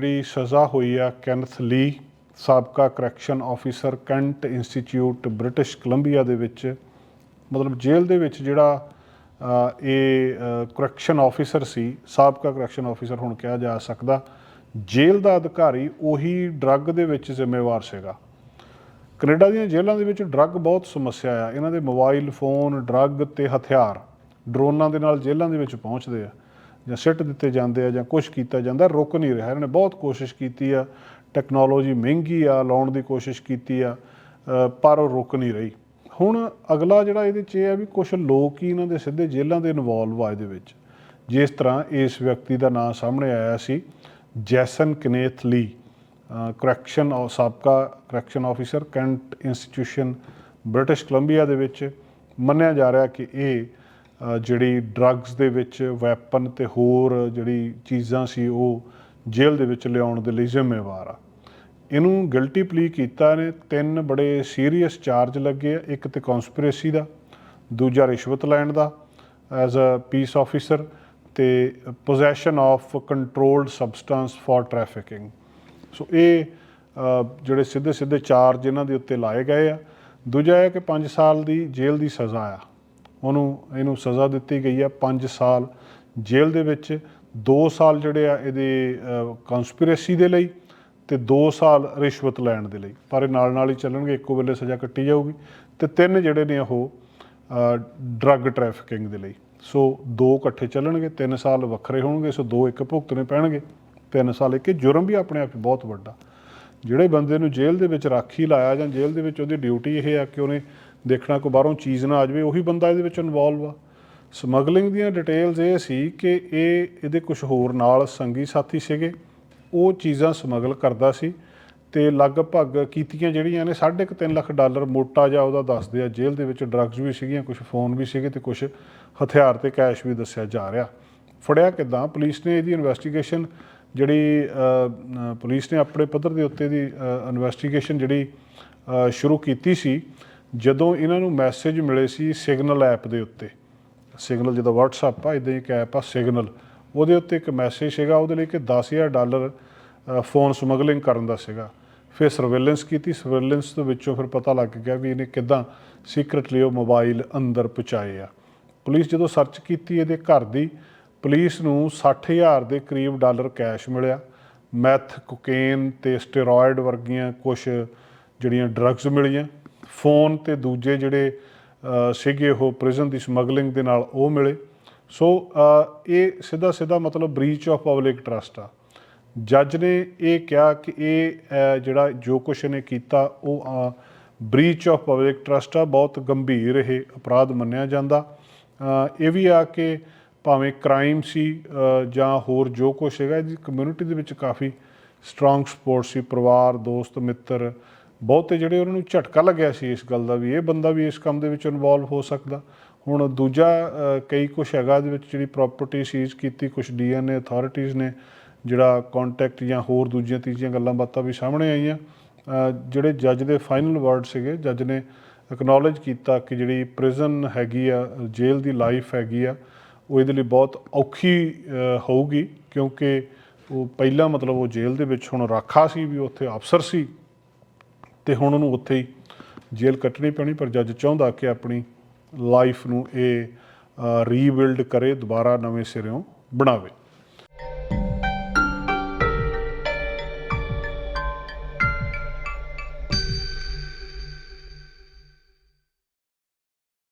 ਜਿਹੜੀ ਸਜ਼ਾ ਹੋਈ ਆ ਕੈਨਥ ਲੀ ਸਾਬਕਾ correction officer Kent Institute British Columbia ਦੇ ਵਿੱਚ, ਮਤਲਬ ਜੇਲ੍ਹ ਦੇ ਵਿੱਚ ਜਿਹੜਾ ਇਹ ਕਰੈਕਸ਼ਨ ਆਫੀਸਰ ਸੀ, ਸਾਬਕਾ ਕਰੈਕਸ਼ਨ ਆਫੀਸਰ ਹੁਣ ਕਿਹਾ ਜਾ ਸਕਦਾ, ਜੇਲ੍ਹ ਦਾ ਅਧਿਕਾਰੀ ਉਹੀ ਡਰੱਗ ਦੇ ਵਿੱਚ ਜ਼ਿੰਮੇਵਾਰ ਸੀਗਾ। ਕੈਨੇਡਾ ਦੀਆਂ ਜੇਲ੍ਹਾਂ ਦੇ ਵਿੱਚ ਡਰੱਗ ਬਹੁਤ ਸਮੱਸਿਆ ਆ, ਇਹਨਾਂ ਦੇ ਮੋਬਾਈਲ ਫੋਨ ਡਰੱਗ ਤੇ ਹਥਿਆਰ, ਡਰੋਨਾਂ ਦੇ ਨਾਲ ਜੇਲ੍ਹਾਂ ਦੇ ਵਿੱਚ ਪਹੁੰਚਦੇ ਆ। ਜਾਂ ਸਿੱਟ ਦਿੱਤੇ ਜਾਂਦੇ ਆ ਜਾਂ ਕੁਝ ਕੀਤਾ ਜਾਂਦਾ, ਰੁਕ ਨਹੀਂ ਰਿਹਾ। ਇਹਨਾਂ ਨੇ ਬਹੁਤ ਕੋਸ਼ਿਸ਼ ਕੀਤੀ ਆ ਟੈਕਨੋਲੋਜੀ ਮਹਿੰਗੀ ਆ, ਲਾਉਣ ਦੀ ਕੋਸ਼ਿਸ਼ ਕੀਤੀ ਆ ਪਰ ਉਹ ਰੁਕ ਨਹੀਂ ਰਹੀ। ਹੁਣ ਅਗਲਾ ਜਿਹੜਾ ਇਹਦੇ 'ਚ ਇਹ ਆ ਵੀ ਕੁਝ ਲੋਕ ਹੀ ਇਹਨਾਂ ਦੇ ਸਿੱਧੇ ਜੇਲ੍ਹਾਂ ਦੇ ਇਨਵੋਲਵ ਆ ਇਹਦੇ ਵਿੱਚ। ਜਿਸ ਤਰ੍ਹਾਂ ਇਸ ਵਿਅਕਤੀ ਦਾ ਨਾਮ ਸਾਹਮਣੇ ਆਇਆ ਸੀ, ਜੈਸਨ ਕਨੇਥ ਲੀ ਕਰੈਕਸ਼ਨ ਸਾਬਕਾ correction officer Kent Institution, British Columbia ਦੇ ਵਿੱਚ ਮੰਨਿਆ ਜਾ ਰਿਹਾ ਕਿ ਇਹ ਜਿਹੜੀ ਡਰੱਗਸ ਦੇ ਵਿੱਚ ਵੈਪਨ ਤੇ ਹੋਰ ਜਿਹੜੀ ਚੀਜ਼ਾਂ ਸੀ, ਉਹ ਜੇਲ੍ਹ ਦੇ ਵਿੱਚ ਲਿਆਉਣ ਦੇ ਲਈ ਜ਼ਿੰਮੇਵਾਰ ਆ। ਇਹਨੂੰ ਗਿਲਟੀ ਪਲੀ ਕੀਤਾ ਨੇ। ਤਿੰਨ ਬੜੇ ਸੀਰੀਅਸ ਚਾਰਜ ਲੱਗੇ ਆ। ਇੱਕ ਤੇ ਕਨਸਪੀਰੇਸੀ ਦਾ, ਦੂਜਾ ਰਿਸ਼ਵਤ ਲੈਣ ਦਾ ਐਜ਼ ਅ ਪੀਸ ਆਫੀਸਰ ਤੇ possession of controlled substance for trafficking so ਇਹ ਜਿਹੜੇ ਸਿੱਧੇ ਸਿੱਧੇ ਚਾਰਜ ਇਹਨਾਂ ਦੇ ਉੱਤੇ ਲਾਏ ਗਏ ਆ। ਦੂਜਾ ਹੈ ਕਿ 5 ਸਾਲ ਦੀ ਜੇਲ੍ਹ ਦੀ ਸਜ਼ਾ ਆ। ਉਹਨੂੰ ਇਹਨੂੰ ਸਜ਼ਾ ਦਿੱਤੀ ਗਈ ਆ 5 ਸਾਲ ਜੇਲ੍ਹ ਦੇ ਵਿੱਚ 2 ਸਾਲ ਜਿਹੜੇ ਆ ਇਹਦੇ ਕਨਸਪੀਰੇਸੀ ਦੇ ਲਈ ਤੇ 2 ਸਾਲ ਰਿਸ਼ਵਤ ਲੈਣ ਦੇ ਲਈ। ਪਰ ਇਹ ਨਾਲ ਨਾਲ ਹੀ ਚੱਲਣਗੇ, ਇੱਕੋ ਵੇਲੇ ਸਜ਼ਾ ਕੱਟੀ ਜਾਊਗੀ ਤੇ ਤਿੰਨ ਜਿਹੜੇ ਨੇ ਉਹ ਡਰੱਗ ਟ੍ਰੈਫਿਕਿੰਗ ਦੇ ਲਈ। ਸੋ ਦੋ ਇਕੱਠੇ ਚੱਲਣਗੇ 3 ਸਾਲ ਵੱਖਰੇ ਹੋਣਗੇ, ਸੋ ਦੋ ਇੱਕ ਭੁਗਤਣੇ ਪੈਣਗੇ। 3 ਸਾਲ ਇੱਕ ਜੁਰਮ ਵੀ ਆਪਣੇ ਆਪ 'ਚ ਬਹੁਤ ਵੱਡਾ। ਜਿਹੜੇ ਬੰਦੇ ਨੂੰ ਜੇਲ੍ਹ ਦੇ ਵਿੱਚ ਰਾਖੀ ਲਾਇਆ ਜਾਂ ਜੇਲ੍ਹ ਦੇ ਵਿੱਚ ਉਹਦੀ ਡਿਊਟੀ ਇਹ ਆ ਕਿ ਉਹਨੇ ਦੇਖਣਾ ਕੋਈ ਬਾਹਰੋਂ ਚੀਜ਼ ਨਾ ਆ ਜਾਵੇ, ਉਹੀ ਬੰਦਾ ਇਹਦੇ ਵਿੱਚ ਇਨਵੋਲਵ ਆ। ਸਮਗਲਿੰਗ ਦੀਆਂ ਡਿਟੇਲਸ ਇਹ ਸੀ ਕਿ ਇਹ ਇਹਦੇ ਕੁਝ ਹੋਰ ਨਾਲ ਸੰਗੀ ਸਾਥੀ ਸੀਗੇ। ਉਹ ਚੀਜ਼ਾਂ ਸਮਗਲ ਕਰਦਾ ਸੀ ਤੇ ਲਗਭਗ ਕੀਤੀਆਂ ਜਿਹੜੀਆਂ ਨੇ 3.5 ਲੱਖ ਡਾਲਰ ਮੋਟਾ ਜਿਹਾ ਉਹਦਾ ਦੱਸਦੇ ਆ, ਜੇਲ੍ਹ ਦੇ ਵਿੱਚ ਡਰੱਗਸ ਵੀ ਸੀਗੀਆਂ ਕੁਝ ਫੋਨ ਵੀ ਸੀਗੇ ਤੇ ਕੁਝ ਹਥਿਆਰ ਤੇ ਕੈਸ਼ ਵੀ ਦੱਸਿਆ ਜਾ ਰਿਹਾ। ਫੜਿਆ ਕਿਦਾਂ? ਪੁਲਿਸ ਨੇ ਇਹਦੀ ਇਨਵੈਸਟੀਗੇਸ਼ਨ ਜਿਹੜੀ ਪੁਲਿਸ ਨੇ ਆਪਣੇ ਪੱਧਰ ਦੇ ਉੱਤੇ ਦੀ ਇਨਵੈਸਟੀਗੇਸ਼ਨ ਜਿਹੜੀ ਸ਼ੁਰੂ ਕੀਤੀ ਸੀ। ਜਦੋਂ ਇਹਨਾਂ ਨੂੰ ਮੈਸੇਜ ਮਿਲੇ ਸੀ ਸਿਗਨਲ ਐਪ ਦੇ ਉੱਤੇ ਸਿਗਨਲ ਜਿਹਦਾ WhatsApp ਆ ਇਦਾਂ ਇੱਕ ਐਪ ਆ ਸਿਗਨਲ ਉਹਦੇ ਉੱਤੇ ਇੱਕ ਮੈਸੇਜ ਸੀਗਾ, ਉਹਦੇ ਲਈ ਕਿ 10000 ਡਾਲਰ ਫੋਨ ਸਮਗਲਿੰਗ ਕਰਨ ਦਾ ਸੀਗਾ। ਫਿਰ ਸਰਵੇਲੈਂਸ ਕੀਤੀ ਸਰਵੇਲੈਂਸ ਦੇ ਵਿੱਚੋਂ ਫਿਰ ਪਤਾ ਲੱਗ ਗਿਆ ਵੀ ਇਹਨੇ ਕਿਦਾਂ ਸੀਕ੍ਰੀਟਲੀ ਉਹ ਮੋਬਾਈਲ ਅੰਦਰ ਪਹੁੰਚਾਏ ਆ। ਪੁਲਿਸ ਜਦੋਂ ਸਰਚ ਕੀਤੀ ਇਹਦੇ ਘਰ ਦੀ, ਪੁਲਿਸ ਨੂੰ 60000 ਦੇ ਕਰੀਬ ਡਾਲਰ ਕੈਸ਼ ਮਿਲਿਆ। ਮੈਥ ਕੋਕੇਨ ਤੇ ਸਟੀਰੋਇਡ ਵਰਗੀਆਂ ਕੁਝ ਜਿਹੜੀਆਂ ਡਰੱਗਸ ਮਿਲੀਆਂ। ਫੋਨ ਤੇ ਦੂਜੇ ਜਿਹੜੇ ਸੀਗੇ ਉਹ ਪ੍ਰਿਜ਼ਨ ਦੀ ਸਮਗਲਿੰਗ ਦੇ ਨਾਲ ਉਹ ਮਿਲੇ। ਸੋ ਇਹ ਸਿੱਧਾ ਸਿੱਧਾ ਮਤਲਬ ਬ੍ਰੀਚ ਆਫ ਪਬਲਿਕ ਟਰਸਟ ਆ। ਜੱਜ ਨੇ ਇਹ ਕਿਹਾ ਕਿ ਇਹ ਜਿਹੜਾ ਜੋ ਕੁਛ ਇਹਨੇ ਕੀਤਾ, ਉਹ ਬ੍ਰੀਚ ਆਫ ਪਬਲਿਕ ਟਰਸਟ ਆ। ਬਹੁਤ ਗੰਭੀਰ ਇਹ ਅਪਰਾਧ ਮੰਨਿਆ ਜਾਂਦਾ। ਇਹ ਵੀ ਆ ਕਿ ਭਾਵੇਂ ਕ੍ਰਾਈਮ ਸੀ ਜਾਂ ਹੋਰ ਜੋ ਕੁਛ ਹੈਗਾ, ਇਹਦੀ ਕਮਿਊਨਿਟੀ ਦੇ ਵਿੱਚ ਕਾਫੀ ਸਟਰੋਂਗ ਸਪੋਰਟ ਸੀ। ਪਰਿਵਾਰ, ਦੋਸਤ, ਮਿੱਤਰ ਬਹੁਤੇ ਜਿਹੜੇ ਉਹਨਾਂ ਨੂੰ ਝਟਕਾ ਲੱਗਿਆ ਸੀ ਇਸ ਗੱਲ ਦਾ ਵੀ, ਇਹ ਬੰਦਾ ਵੀ ਇਸ ਕੰਮ ਦੇ ਵਿੱਚ ਇਨਵੋਲਵ ਹੋ ਸਕਦਾ। ਹੁਣ ਦੂਜਾ ਕਈ ਕੁਛ ਹੈਗਾ ਇਹਦੇ ਵਿੱਚ ਜਿਹੜੀ ਪ੍ਰਾਪਰਟੀ ਸੀਜ਼ ਕੀਤੀ, ਕੁਛ ਡੀਐਨਏ ਅਥਾਰਟੀਆਂ ਨੇ, ਜਿਹੜਾ ਕੰਟੈਕਟ ਜਾਂ ਹੋਰ ਦੂਜੀਆਂ ਤੀਜੀਆਂ ਗੱਲਾਂ ਬਾਤਾਂ ਵੀ ਸਾਹਮਣੇ ਆਈਆਂ। ਜਿਹੜੇ ਜੱਜ ਦੇ ਫਾਈਨਲ ਵਰਡ ਸੀਗੇ ਜੱਜ ਨੇ ਐਕਨੋਲਜ ਕੀਤਾ ਕਿ ਜਿਹੜੀ ਪ੍ਰਿਜ਼ਨ ਹੈਗੀ ਆ, ਜੇਲ੍ਹ ਦੀ ਲਾਈਫ ਹੈਗੀ ਆ, ਉਹ ਇਹਦੇ ਲਈ ਬਹੁਤ ਔਖੀ ਹੋਊਗੀ ਕਿਉਂਕਿ ਉਹ ਪਹਿਲਾਂ ਮਤਲਬ ਉਹ ਜੇਲ੍ਹ ਦੇ ਵਿੱਚ ਹੁਣ ਰਾਖਾ ਸੀ ਵੀ ਉੱਥੇ ਅਫਸਰ ਸੀ। ਤੇ ਹੁਣ ਉਹਨੂੰ ਉੱਥੇ ਹੀ ਜੇਲ੍ਹ ਕੱਟਣੀ ਪੈਣੀ, ਪਰ ਜੱਜ ਚਾਹੁੰਦਾ ਕਿ ਆਪਣੀ ਲਾਈਫ ਨੂੰ ਇਹ ਰੀਬਿਲਡ ਕਰੇ, ਦੁਬਾਰਾ ਨਵੇਂ ਸਿਰਿਓਂ ਬਣਾਵੇ।